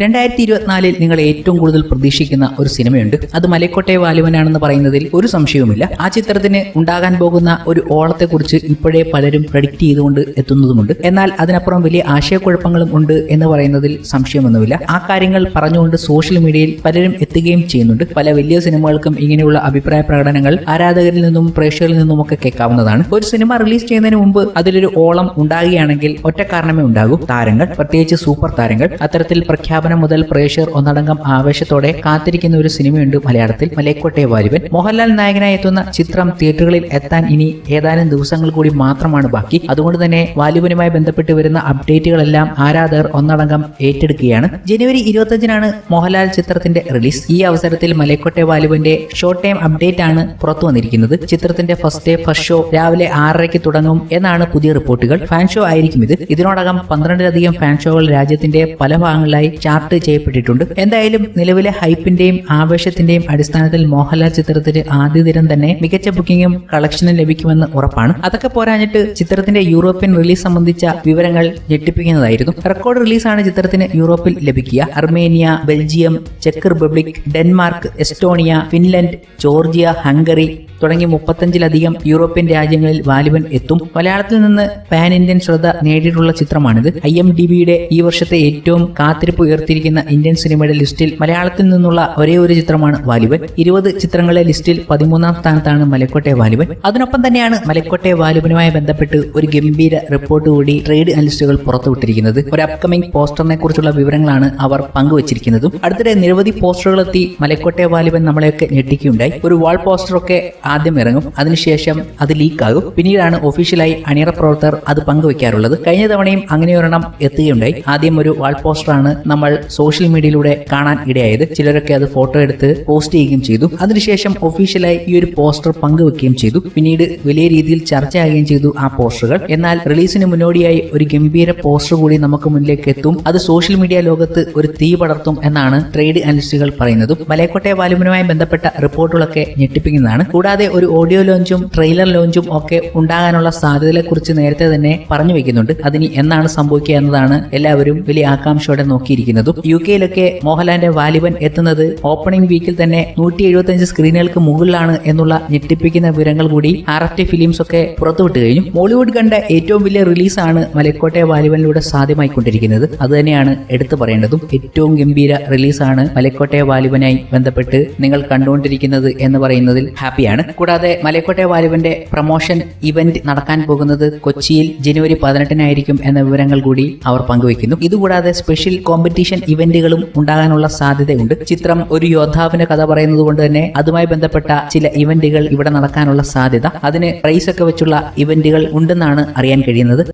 രണ്ടായിരത്തി ഇരുപത്തിനാലിൽ നിങ്ങൾ ഏറ്റവും കൂടുതൽ പ്രതീക്ഷിക്കുന്ന ഒരു സിനിമയുണ്ട്. അത് മലക്കോട്ടെ വാലുവനാണെന്ന് പറയുന്നതിൽ ഒരു സംശയവുമില്ല. ആ ചിത്രത്തിന് ഉണ്ടാകാൻ പോകുന്ന ഒരു ഓളത്തെക്കുറിച്ച് ഇപ്പോഴേ പലരും പ്രഡിക്റ്റ് ചെയ്തുകൊണ്ട് എത്തുന്നതുമുണ്ട്. എന്നാൽ അതിനപ്പുറം വലിയ ആശയക്കുഴപ്പങ്ങളും ഉണ്ട് എന്ന് പറയുന്നതിൽ സംശയമൊന്നുമില്ല. ആ കാര്യങ്ങൾ പറഞ്ഞുകൊണ്ട് സോഷ്യൽ മീഡിയയിൽ പലരും എത്തുകയും ചെയ്യുന്നുണ്ട്. പല വലിയ സിനിമകൾക്കും ഇങ്ങനെയുള്ള അഭിപ്രായ പ്രകടനങ്ങൾ ആരാധകരിൽ നിന്നും പ്രേക്ഷകരിൽ നിന്നും ഒക്കെ കേൾക്കാവുന്നതാണ്. ഒരു സിനിമ റിലീസ് ചെയ്യുന്നതിന് മുമ്പ് അതിലൊരു ഓളം ഉണ്ടാകുകയാണെങ്കിൽ ഒറ്റ കാരണമേ ഉണ്ടാകൂ. താരങ്ങൾ പ്രത്യേകിച്ച് സൂപ്പർ താരങ്ങൾ അത്തരത്തിൽ പ്രഖ്യാപനം മുതൽ പ്രേക്ഷകർ ഒന്നടങ്കം ആവേശത്തോടെ കാത്തിരിക്കുന്ന ഒരു സിനിമയുണ്ട് മലയാളത്തിൽ മലയക്കോട്ടെ വാലിബൻ മോഹൻലാൽ നായകനായി എത്തുന്ന ചിത്രം തിയേറ്ററുകളിൽ എത്താൻ ഇനി ഏതാനും ദിവസങ്ങൾ കൂടി മാത്രമാണ് ബാക്കി. അതുകൊണ്ട് തന്നെ വാലിബനുമായി ബന്ധപ്പെട്ട് വരുന്ന അപ്ഡേറ്റുകളെല്ലാം ആരാധകർ ഒന്നടങ്കം ഏറ്റെടുക്കുകയാണ്. ജനുവരി ഇരുപത്തഞ്ചിനാണ് മോഹൻലാൽ ചിത്രത്തിന്റെ റിലീസ്. ഈ അവസരത്തിൽ മലയക്കോട്ടെ വാലിബന്റെ ഷോർട്ട് ടൈം അപ്ഡേറ്റ് ആണ് പുറത്തു വന്നിരിക്കുന്നത്. ചിത്രത്തിന്റെ ഫസ്റ്റ് ഡേ ഫസ്റ്റ് ഷോ രാവിലെ ആറരയ്ക്ക് തുടങ്ങും എന്നാണ് പുതിയ റിപ്പോർട്ടുകൾ. ഫാൻ ഷോ ആയിരിക്കും ഇത്. ഇതിനോടകം പന്ത്രണ്ടിലധികം ഫാൻ ഷോകൾ രാജ്യത്തിന്റെ പല ഭാഗങ്ങളിലായി ചാർട്ട് ചെയ്യപ്പെട്ടിട്ടുണ്ട്. എന്തായാലും നിലവിലെ ഹൈപ്പിന്റെയും ആവേശത്തിന്റെയും അടിസ്ഥാനത്തിൽ മോഹൻലാൽ ചിത്രത്തിന് ആദ്യ ദിനം തന്നെ മികച്ച ബുക്കിംഗും കളക്ഷനും ലഭിക്കുമെന്ന് ഉറപ്പാണ്. അതൊക്കെ പോരാഞ്ഞിട്ട് ചിത്രത്തിന്റെ യൂറോപ്യൻ റിലീസ് സംബന്ധിച്ച വിവരങ്ങൾ ഞെട്ടിപ്പിക്കുന്നതായിരുന്നു. റെക്കോർഡ് റിലീസാണ് ചിത്രത്തിന് യൂറോപ്പിൽ ലഭിക്കുക. Armenia Belgium check Republic Denmark Estonia Finland Georgia Hungary തുടങ്ങി മുപ്പത്തഞ്ചിലധികം യൂറോപ്യൻ രാജ്യങ്ങളിൽ വാലിബൻ എത്തും. മലയാളത്തിൽ നിന്ന് പാൻ ഇന്ത്യൻ ശ്രദ്ധ നേടിയിട്ടുള്ള ചിത്രമാണിത്. ഐ എം ഡി ബിയുടെ ഈ വർഷത്തെ ഏറ്റവും കാത്തിരിപ്പ് ഉയർത്തിയിരിക്കുന്ന ഇന്ത്യൻ സിനിമയുടെ ലിസ്റ്റിൽ മലയാളത്തിൽ നിന്നുള്ള ഒരേ ഒരു ചിത്രമാണ് വാലിബൻ. ഇരുപത് ചിത്രങ്ങളെ ലിസ്റ്റിൽ പതിമൂന്നാം സ്ഥാനത്താണ് മലക്കോട്ടെ വാലിബൻ. അതിനൊപ്പം തന്നെയാണ് മലക്കോട്ടെ വാലിബനുമായി ബന്ധപ്പെട്ട് ഒരു ഗംഭീര റിപ്പോർട്ട് കൂടി ട്രേഡ് അനലിസ്റ്റുകൾ പുറത്തുവിട്ടിരിക്കുന്നത്. ഒരു അപ്കമിംഗ് പോസ്റ്ററിനെ കുറിച്ചുള്ള വിവരങ്ങളാണ് അവർ പങ്കുവച്ചിരിക്കുന്നതും. അടുത്തിടെ നിരവധി പോസ്റ്ററുകൾ എത്തി മലക്കോട്ടെ വാലിബൻ നമ്മളെയൊക്കെ ഞെട്ടിക്കുകയുണ്ടായി. ഒരു വാൾ പോസ്റ്ററൊക്കെ ആദ്യം ഇറങ്ങും. അതിനുശേഷം അത് ലീക്കാകും പിന്നീടാണ് ഒഫീഷ്യലായി അണിയറ പ്രവർത്തകർ അത് പങ്കുവെക്കാറുള്ളത്. കഴിഞ്ഞ തവണയും അങ്ങനെ ഒരെണ്ണം എത്തുകയുണ്ടായി. ആദ്യം ഒരു വാൾ പോസ്റ്ററാണ് നമ്മൾ സോഷ്യൽ മീഡിയയിലൂടെ കാണാൻ ഇടയായത്. ചിലരൊക്കെ അത് ഫോട്ടോ എടുത്ത് പോസ്റ്റ് ചെയ്യുകയും ചെയ്തു. അതിനുശേഷം ഒഫീഷ്യലായി ഈ ഒരു പോസ്റ്റർ പങ്കുവെക്കുകയും ചെയ്തു. പിന്നീട് വലിയ രീതിയിൽ ചർച്ചയാകുകയും ചെയ്തു ആ പോസ്റ്ററുകൾ എന്നാൽ റിലീസിന് മുന്നോടിയായി ഒരു ഗംഭീര പോസ്റ്റർ കൂടി നമുക്ക് മുന്നിലേക്ക് എത്തും. അത് സോഷ്യൽ മീഡിയ ലോകത്ത് ഒരു തീ പടർത്തും എന്നാണ് ട്രേഡ് അനലിസ്റ്റുകൾ പറയുന്നതും. മലയക്കോട്ടെ വാലുവിനുമായി ബന്ധപ്പെട്ട റിപ്പോർട്ടുകളൊക്കെ ഞെട്ടിപ്പിക്കുന്നതാണ്. കൂടാതെ ഒരു ഓഡിയോ ലോഞ്ചും ട്രെയിലർ ലോഞ്ചും ഒക്കെ ഉണ്ടാകാനുള്ള സാധ്യതകളെക്കുറിച്ച് നേരത്തെ തന്നെ പറഞ്ഞു വെക്കുന്നുണ്ട്. അതിന് എന്നാണ് സംഭവിക്കുക എന്നതാണ് എല്ലാവരും വലിയ ആകാംക്ഷയോടെ നോക്കിയിരിക്കുന്നതും. യു കെയിലൊക്കെ മോഹൻലാലിന്റെ വാലിബൻ എത്തുന്നത് ഓപ്പണിംഗ് വീക്കിൽ തന്നെ നൂറ്റി എഴുപത്തിയഞ്ച് സ്ക്രീനുകൾക്ക് മുകളിലാണ് എന്നുള്ള ഞെട്ടിപ്പിക്കുന്ന വിവരങ്ങൾ കൂടി ആർ എഫ് ടി ഫിലിംസ് ഒക്കെ പുറത്തുവിട്ട് കഴിഞ്ഞു. മോളിവുഡ് കണ്ട ഏറ്റവും വലിയ റിലീസാണ് മലക്കോട്ടെ വാലിബനിലൂടെ സാധ്യമായിക്കൊണ്ടിരിക്കുന്നത്. അത് തന്നെയാണ് എടുത്തു പറയേണ്ടതും. ഏറ്റവും ഗംഭീര റിലീസാണ് മലക്കോട്ടെ വാലിബനായി ബന്ധപ്പെട്ട് നിങ്ങൾ കണ്ടുകൊണ്ടിരിക്കുന്നത് എന്ന് പറയുന്നതിൽ ഹാപ്പിയാണ് കൂടാതെ മലയക്കോട്ടെ വാലുവിന്റെ പ്രൊമോഷൻ ഇവന്റ് നടക്കാൻ പോകുന്നത് കൊച്ചിയിൽ ജനുവരി പതിനെട്ടിനായിരിക്കും എന്ന വിവരങ്ങൾ കൂടി അവർ പങ്കുവയ്ക്കുന്നു. ഇതുകൂടാതെ സ്പെഷ്യൽ കോമ്പറ്റീഷൻ ഇവന്റുകളും ഉണ്ടാകാനുള്ള സാധ്യതയുണ്ട്. ചിത്രം ഒരു യോദ്ധാവിന്റെ കഥ പറയുന്നത് കൊണ്ട് തന്നെ അതുമായി ബന്ധപ്പെട്ട ചില ഇവന്റുകൾ ഇവിടെ നടക്കാനുള്ള സാധ്യത. അതിന് പ്രൈസ് ഒക്കെ വെച്ചുള്ള ഇവന്റുകൾ ഉണ്ടെന്നാണ് അറിയാൻ കഴിയുന്നത്.